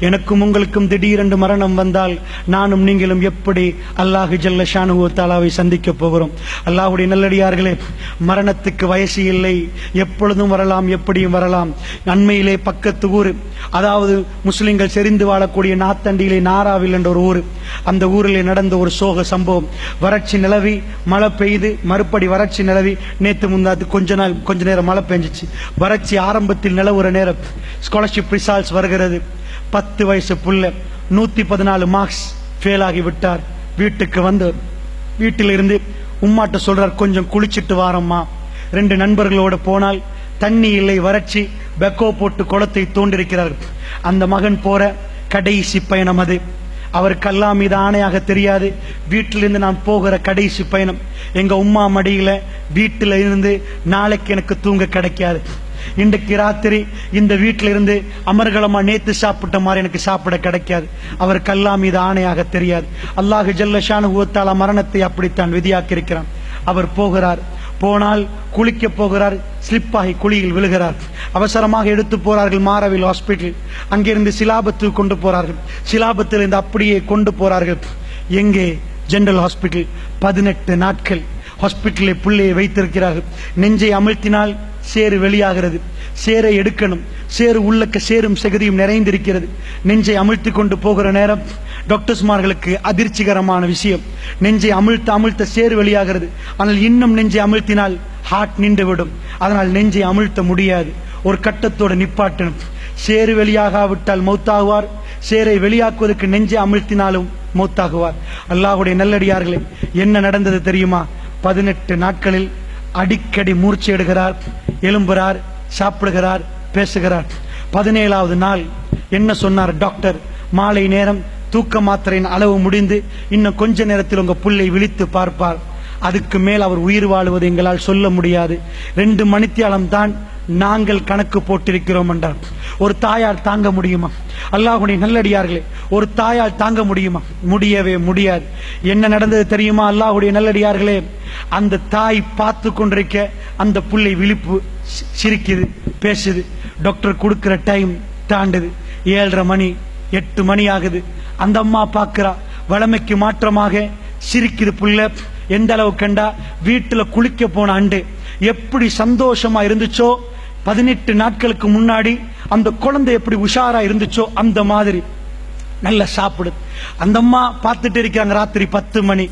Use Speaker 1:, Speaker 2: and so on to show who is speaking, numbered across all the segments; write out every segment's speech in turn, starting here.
Speaker 1: எனக்கும் உங்களுக்கும் திடீரென்று மரணம் வந்தால் நானும் நீங்களும் எப்படி அல்லாஹு ஜல்ல ஷானுவ தாலாவை சந்திக்க போகிறோம்? அல்லாஹுடைய நல்லடியார்களே மரணத்துக்கு வயசு இல்லை. எப்பொழுதும் வரலாம் எப்படியும் வரலாம். நன்மையிலே பக்கத்து ஊர் அதாவது முஸ்லிம்கள் செறிந்து வாழக்கூடிய நாத்தண்டியிலே நாராவில் என்ற ஒரு ஊர். அந்த ஊரிலே நடந்த ஒரு சோக சம்பவம். வறட்சி நிலவி மழை பெய்து மறுபடி வறட்சி நிலவி நேத்து முந்தாத்து கொஞ்ச நாள் கொஞ்ச நேரம் மழை பெஞ்சிச்சு. வறட்சி ஆரம்பத்தில் நிலவுற நேரம் ஸ்காலர்ஷிப் ரிசால்ட்ஸ் வருகிறது. பத்து வயசு புள்ள நூத்தி பதினாலு மார்க்ஸ் ஃபெயில் ஆகி விட்டார். வீட்டுக்கு வந்து வீட்டில் இருந்து உம்மாட்ட சொல்றார் கொஞ்சம் குளிச்சிட்டு வாரம்மா. ரெண்டு நண்பர்களோட போனால் தண்ணி இல்லை வறட்சி பெக்கோ போட்டு குளத்தை தோண்டிருக்கிறார்கள் அந்த மகன் போற கடைசி பயணம் அது. அவருக்கு அல்லாஹ் மீது ஆணையாக தெரியாது. வீட்டிலிருந்து நான் போகிற கடைசி பயணம். எங்க உம்மா மடியில வீட்டில இருந்து நாளைக்கு எனக்கு தூங்க கிடைக்காது. இன்றைக்கு ராத்திரி இந்த வீட்டில இருந்து அமர்கலமா நேத்து சாப்பிட்ட மாதிரி எனக்கு சாப்பிட கிடைக்காது. அவர் கல்லா மீது ஆணையாக தெரியாது. அல்லாஹு ஜல்லஷானு ஊத்தால மரணத்தை அப்படித்தான் விதியாக்கியிருக்கிறான். அவர் போகிறார். போனால் குளிக்க போகிறார். ஸ்லிப் ஆகி குழியில் விழுகிறார். அவசரமாக எடுத்து போறார்கள் மாரவில் ஹாஸ்பிட்டல் அங்கிருந்து சிலாபத்துக்கு கொண்டு போறார்கள். சிலாபத்தில் இருந்து அப்படியே கொண்டு போறார்கள். எங்கே? General hospital. பதினெட்டு நாட்கள் ஹாஸ்பிட்டலில் பிள்ளையை வைத்திருக்கிறார்கள். நெஞ்சை அமிழ்த்தினால் சேறு வெளியாகிறது. சேரை எடுக்கணும். சேறு உள்ளக்க சேரும் செகுதியும் நிறைந்திருக்கிறது. நெஞ்சை அமிழ்த்து கொண்டு போகிற நேரம் டாக்டர்ஸ்மார்களுக்கு அதிர்ச்சிகரமான விஷயம். நெஞ்சை அமிழ்த்த அமிழ்த்த சேறு வெளியாகிறது. ஆனால் இன்னும் நெஞ்சை அமிழ்த்தினால் ஹார்ட் நின்றுவிடும். அதனால் நெஞ்சை அமிழ்த்த முடியாது. ஒரு கட்டத்தோட நிப்பாட்டணும். சேறு வெளியாகாவிட்டால் மௌத்தாகுவார். சேரை வெளியாக்குவதற்கு நெஞ்சை அமிழ்த்தினாலும் மௌத்தாகுவார். அல்லாஹுடைய நல்லடியார்களே என்ன நடந்தது தெரியுமா? பதினெட்டு நாட்களில் அடிக்கடி மூர்ச்சி எடுகிறார் எழும்புகிறார் சாப்பிடுகிறார் பேசுகிறார். பதினேழாவது நாள் என்ன சொன்னார் டாக்டர்? மாலை நேரம் தூக்க மாத்திரையின் அளவு முடிந்து இன்னும் கொஞ்ச நேரத்தில் உங்க புள்ளை விழித்து பார்ப்பார். அதுக்கு மேல் அவர் உயிர் வாழுவது எங்களால் சொல்ல முடியாது. ரெண்டு மணித்தியாலம் தான் நாங்கள் கணக்கு போட்டிருக்கிறோம் என்றார். ஒரு தாயால் தாங்க முடியுமா? அல்லாஹுடைய நல்லடியார்களே ஒரு தாயால் தாங்க முடியுமா? முடியவே முடியாது. என்ன நடந்தது தெரியுமா அல்லாஹுடைய நல்லடியார்களே? அந்த தாய் பார்த்து கொண்டிருக்க அந்த புள்ளை விழிப்பு சி- சிரிக்குது பேசுது. டாக்டர் கொடுக்கிற டைம் தாண்டுது. ஏழரை மணி எட்டு மணி ஆகுது. அந்த அம்மா பார்க்கிறா வளமைக்கு மாற்றமாக சிரிக்குது புள்ள. எந்த அளவு கண்டா வீட்டுல குளிக்க போன அண்டு எப்படி சந்தோஷமா இருந்துச்சோ பதினெட்டு நாட்களுக்கு முன்னாடி அந்த குழந்தை எப்படி உஷாரா இருந்துச்சோ அந்த மாதிரி. நல்லா சாப்பிடு. அந்த அம்மா பார்த்துட்டு இருக்காங்க ராத்திரி பத்து மணி.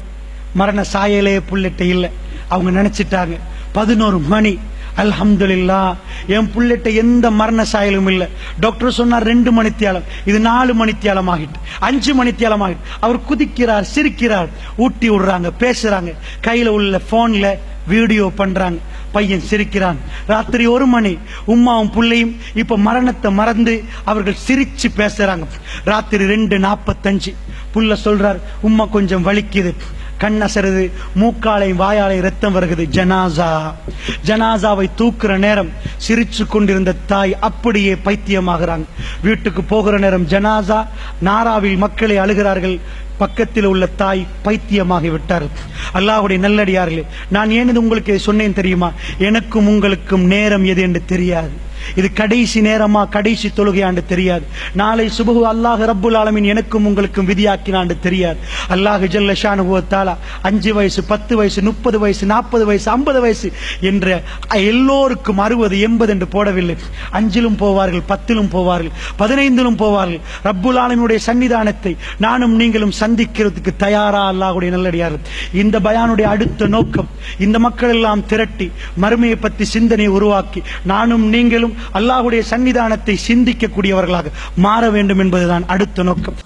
Speaker 1: மரண சாயலே புள்ளிட்ட இல்ல. அவங்க நினைச்சிட்டாங்க பதினோரு மணி. அல்ஹம்துல்லா என் புள்ளிட்ட எந்த மரண சாயலும் இல்ல. டாக்டர் சொன்னார் ரெண்டு மணித்தியாலம். இது நாலு மணித்தியாலம் ஆகிட்டு. அஞ்சு மணித்தியாலம் ஆகிட்டு. அவர் குதிக்கிறார் சிரிக்கிறார். ஊட்டி விடுறாங்க பேசுறாங்க. கையில உள்ள போன்ல வீடியோ பண்றாங்க. பையன் சிரிக்கிறான். ராத்திரி ஒரு மணி. உம்மாவும் பிள்ளையும் இப்ப மரணத்தை மறந்து அவர்கள் சிரிச்சு பேசுறாங்க. ராத்திரி ரெண்டு நாற்பத்தஞ்சு புள்ள சொல்றார் உம்மா கொஞ்சம் வலிக்குது. கண்ணசருது மூக்காலையும் வாயாலையும் ரத்தம் வருகிறது ஜனாசா. ஜனாசாவை தூக்குற நேரம் சிரிச்சு கொண்டிருந்த தாய் அப்படியே பைத்தியமாகிறாங்க. வீட்டுக்கு போகிற நேரம் ஜனாசா நாராவில் மக்களை அழுகிறார்கள். பக்கத்தில் உள்ள தாய் பைத்தியமாகி விட்டார்கள் அல்லாஹ்வுடைய நல்லடியார்களே நான் ஏன் இது உங்களுக்கு சொன்னேன் தெரியுமா? எனக்கும் உங்களுக்கும் நேரம் எது என்று தெரியாது. இது கடைசி நேரமா கடைசி தொழுகையாண்டு தெரியாது. நாளை சுபகு அல்லாஹ் ரப்புல் ஆலமின் எனக்கும் உங்களுக்கும் விதியாக்கினாண்டு தெரியாது. அல்லாஹ் ஜல்ல ஷானுஹு தாலா அஞ்சு வயசு பத்து வயசு முப்பது வயசு நாற்பது வயசு ஐம்பது வயசு என்ற எல்லோருக்கும் அறுபது எண்பது என்று போடவில்லை. அஞ்சிலும் போவார்கள் பத்திலும் போவார்கள் பதினைந்திலும் போவார்கள். ரப்புல் ஆலமினுடைய சன்னிதானத்தை நானும் நீங்களும் சந்திக்கிறதுக்கு தயாரா அல்லாஹுடைய நல்லடியார்கள். இந்த பயானுடைய அடுத்த நோக்கம் இந்த மக்கள் எல்லாம் திரட்டி மறுமையை பற்றி சிந்தனை உருவாக்கி நானும் நீங்களும் அல்லாஹுடைய சன்னிதானத்தை சிந்திக்கக்கூடியவர்களாக மாற வேண்டும் என்பதுதான் அடுத்த நோக்கம்.